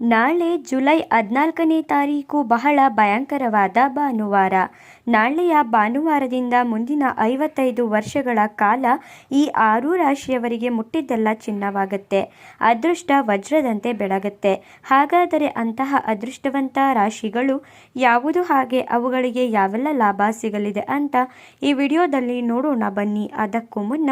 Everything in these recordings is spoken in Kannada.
ನಾಳೆ ಜುಲೈ ಹದಿನಾಲ್ಕನೇ ತಾರೀಕು ಬಹಳ ಭಯಂಕರವಾದ ಭಾನುವಾರ. ನಾಳೆಯ ಭಾನುವಾರದಿಂದ ಮುಂದಿನ ಐವತ್ತೈದು ವರ್ಷಗಳ ಕಾಲ ಈ ಆರು ರಾಶಿಯವರಿಗೆ ಮುಟ್ಟಿದ್ದೆಲ್ಲ ಚಿನ್ನವಾಗುತ್ತೆ. ಅದೃಷ್ಟ ವಜ್ರದಂತೆ ಬೆಳಗುತ್ತೆ. ಹಾಗಾದರೆ ಅಂತಹ ಅದೃಷ್ಟವಂತ ರಾಶಿಗಳು ಯಾವುದು ಹಾಗೆ ಅವುಗಳಿಗೆ ಯಾವೆಲ್ಲ ಲಾಭ ಸಿಗಲಿದೆ ಅಂತ ಈ ವಿಡಿಯೋದಲ್ಲಿ ನೋಡೋಣ ಬನ್ನಿ. ಅದಕ್ಕೂ ಮುನ್ನ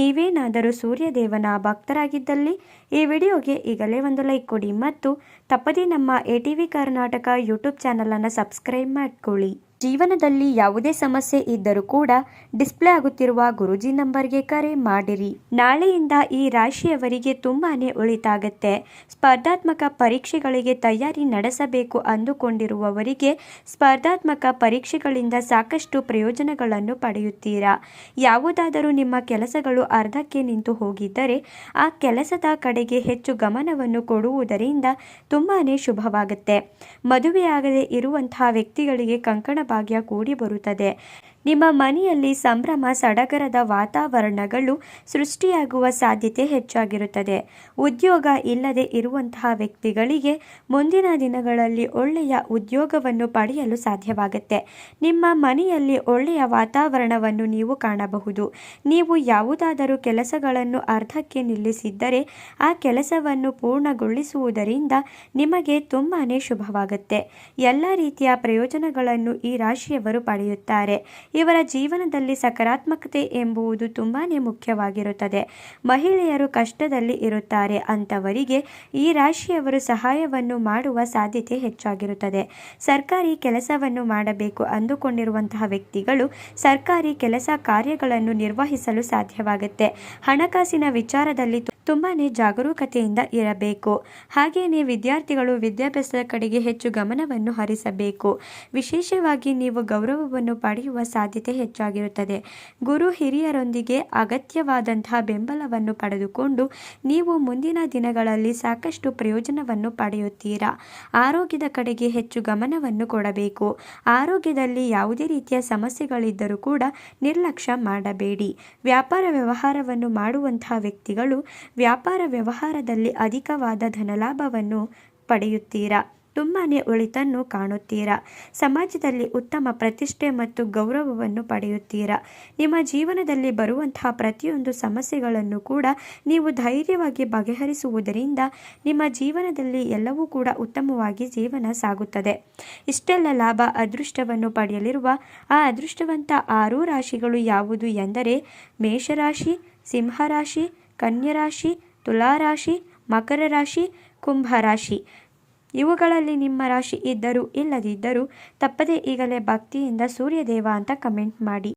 ನೀವೇನಾದರೂ ಸೂರ್ಯದೇವನ ಭಕ್ತರಾಗಿದ್ದಲ್ಲಿ ಈ ವಿಡಿಯೋಗೆ ಈಗಲೇ ಒಂದು ಲೈಕ್ ಕೊಡಿ ಮತ್ತು ತಪ್ಪದೇ ನಮ್ಮ A T V Karnataka YouTube ಚಾನಲನ್ನು ಸಬ್ಸ್ಕ್ರೈಬ್ ಮಾಡ್ಕೊಳ್ಳಿ. ಜೀವನದಲ್ಲಿ ಯಾವುದೇ ಸಮಸ್ಯೆ ಇದ್ದರೂ ಕೂಡ ಡಿಸ್ಪ್ಲೇ ಆಗುತ್ತಿರುವ ಗುರುಜಿ ನಂಬರ್ಗೆ ಕರೆ ಮಾಡಿರಿ. ನಾಳೆಯಿಂದ ಈ ರಾಶಿಯವರಿಗೆ ತುಂಬಾನೇ ಒಳಿತಾಗತ್ತೆ ಸ್ಪರ್ಧಾತ್ಮಕ ಪರೀಕ್ಷೆಗಳಿಗೆ ತಯಾರಿ ನಡೆಸಬೇಕು ಅಂದುಕೊಂಡಿರುವವರಿಗೆ ಸ್ಪರ್ಧಾತ್ಮಕ ಪರೀಕ್ಷೆಗಳಿಂದ ಸಾಕಷ್ಟು ಪ್ರಯೋಜನಗಳನ್ನು ಪಡೆಯುತ್ತೀರಾ? ಯಾವುದಾದರೂ ನಿಮ್ಮ ಕೆಲಸಗಳು ಅರ್ಧಕ್ಕೆ ನಿಂತು ಹೋಗಿದ್ದರೆ ಆ ಕೆಲಸದ ಕಡೆಗೆ ಹೆಚ್ಚು ಗಮನವನ್ನು ಕೊಡುವುದರಿಂದ ತುಂಬಾನೇ ಶುಭವಾಗುತ್ತೆ. ಮದುವೆಯಾಗದೆ ಇರುವಂತಹ ವ್ಯಕ್ತಿಗಳಿಗೆ ಕಂಕಣ ಭಾಗ್ಯ ಕೂಡಿ ಬರುತ್ತದೆ ನಿಮ್ಮ ಮನೆಯಲ್ಲಿ ಸಂಭ್ರಮ, ಸಡಗರದ ವಾತಾವರಣಗಳು ಸೃಷ್ಟಿಯಾಗುವ ಸಾಧ್ಯತೆ ಹೆಚ್ಚಾಗಿರುತ್ತದೆ. ಉದ್ಯೋಗ ಇಲ್ಲದೆ ಇರುವಂತಹ ವ್ಯಕ್ತಿಗಳಿಗೆ ಮುಂದಿನ ದಿನಗಳಲ್ಲಿ ಒಳ್ಳೆಯ ಉದ್ಯೋಗವನ್ನು ಪಡೆಯಲು ಸಾಧ್ಯವಾಗುತ್ತೆ. ನಿಮ್ಮ ಮನೆಯಲ್ಲಿ ಒಳ್ಳೆಯ ವಾತಾವರಣವನ್ನು ನೀವು ಕಾಣಬಹುದು. ನೀವು ಯಾವುದಾದರೂ ಕೆಲಸಗಳನ್ನು ಅರ್ಧಕ್ಕೆ ನಿಲ್ಲಿಸಿದ್ದರೆ ಆ ಕೆಲಸವನ್ನು ಪೂರ್ಣಗೊಳಿಸುವುದರಿಂದ ನಿಮಗೆ ತುಂಬಾ ಶುಭವಾಗುತ್ತೆ. ಎಲ್ಲ ರೀತಿಯ ಪ್ರಯೋಜನಗಳನ್ನು ಈ ರಾಶಿಯವರು ಪಡೆಯುತ್ತಾರೆ. ಇವರ ಜೀವನದಲ್ಲಿ ಸಕಾರಾತ್ಮಕತೆ ಎಂಬುದು ತುಂಬಾ ಮುಖ್ಯವಾಗಿರುತ್ತದೆ. ಮಹಿಳೆಯರು ಕಷ್ಟದಲ್ಲಿ ಇರುತ್ತಾರೆ ಅಂತವರಿಗೆ ಈ ರಾಶಿಯವರು ಸಹಾಯವನ್ನು ಮಾಡುವ ಸಾಧ್ಯತೆ ಹೆಚ್ಚಾಗಿರುತ್ತದೆ. ಸರ್ಕಾರಿ ಕೆಲಸವನ್ನು ಮಾಡಬೇಕು ಅಂದುಕೊಂಡಿರುವಂತಹ ವ್ಯಕ್ತಿಗಳು ಸರ್ಕಾರಿ ಕೆಲಸ ಕಾರ್ಯಗಳನ್ನು ನಿರ್ವಹಿಸಲು ಸಾಧ್ಯವಾಗುತ್ತೆ. ಹಣಕಾಸಿನ ವಿಚಾರದಲ್ಲಿ ತುಂಬಾ ಜಾಗರೂಕತೆಯಿಂದ ಇರಬೇಕು. ಹಾಗೆಯೇ ವಿದ್ಯಾರ್ಥಿಗಳು ವಿದ್ಯಾಭ್ಯಾಸದ ಕಡೆಗೆ ಹೆಚ್ಚು ಗಮನವನ್ನು ಹರಿಸಬೇಕು. ವಿಶೇಷವಾಗಿ ನೀವು ಗೌರವವನ್ನು ಪಡೆಯುವ ಸಾಧ್ಯತೆ ಹೆಚ್ಚಾಗಿರುತ್ತದೆ. ಗುರು ಹಿರಿಯರೊಂದಿಗೆ ಅಗತ್ಯವಾದಂತಹ ಬೆಂಬಲವನ್ನು ಪಡೆದುಕೊಂಡು ನೀವು ಮುಂದಿನ ದಿನಗಳಲ್ಲಿ ಸಾಕಷ್ಟು ಪ್ರಯೋಜನವನ್ನು ಪಡೆಯುತ್ತೀರಾ? ಆರೋಗ್ಯದ ಕಡೆಗೆ ಹೆಚ್ಚು ಗಮನವನ್ನು ಕೊಡಬೇಕು. ಆರೋಗ್ಯದಲ್ಲಿ ಯಾವುದೇ ರೀತಿಯ ಸಮಸ್ಯೆಗಳಿದ್ದರೂ ಕೂಡ ನಿರ್ಲಕ್ಷ್ಯ ಮಾಡಬೇಡಿ. ವ್ಯಾಪಾರ ವ್ಯವಹಾರವನ್ನು ಮಾಡುವಂತಹ ವ್ಯಕ್ತಿಗಳು ವ್ಯಾಪಾರ ವ್ಯವಹಾರದಲ್ಲಿ ಅಧಿಕವಾದ ಧನಲಾಭವನ್ನು ಪಡೆಯುತ್ತೀರಾ? ತುಂಬಾ ಒಳಿತನ್ನು ಕಾಣುತ್ತೀರಾ? ಸಮಾಜದಲ್ಲಿ ಉತ್ತಮ ಪ್ರತಿಷ್ಠೆ ಮತ್ತು ಗೌರವವನ್ನು ಪಡೆಯುತ್ತೀರಾ? ನಿಮ್ಮ ಜೀವನದಲ್ಲಿ ಬರುವಂತಹ ಪ್ರತಿಯೊಂದು ಸಮಸ್ಯೆಗಳನ್ನು ಕೂಡ ನೀವು ಧೈರ್ಯವಾಗಿ ಬಗೆಹರಿಸುವುದರಿಂದ ನಿಮ್ಮ ಜೀವನದಲ್ಲಿ ಎಲ್ಲವೂ ಕೂಡ ಉತ್ತಮವಾಗಿ ಜೀವನ ಸಾಗುತ್ತದೆ. ಇಷ್ಟೆಲ್ಲ ಲಾಭ, ಅದೃಷ್ಟವನ್ನು ಪಡೆಯಲಿರುವ ಆ ಅದೃಷ್ಟವಂತ ಆರೂ ರಾಶಿಗಳು ಯಾವುದು ಎಂದರೆ ಮೇಷರಾಶಿ, ಸಿಂಹರಾಶಿ, ಕನ್ಯರಾಶಿ, ತುಲಾರಾಶಿ ಮಕರ ರಾಶಿ ಕುಂಭರಾಶಿ. ಇವುಗಳಲ್ಲಿ ನಿಮ್ಮ ರಾಶಿ ಇದ್ದರೂ ಇಲ್ಲದಿದ್ದರೂ ತಪ್ಪದೇ ಈಗಲೇ ಭಕ್ತಿಯಿಂದ ಸೂರ್ಯದೇವ ಅಂತ ಕಮೆಂಟ್ ಮಾಡಿ.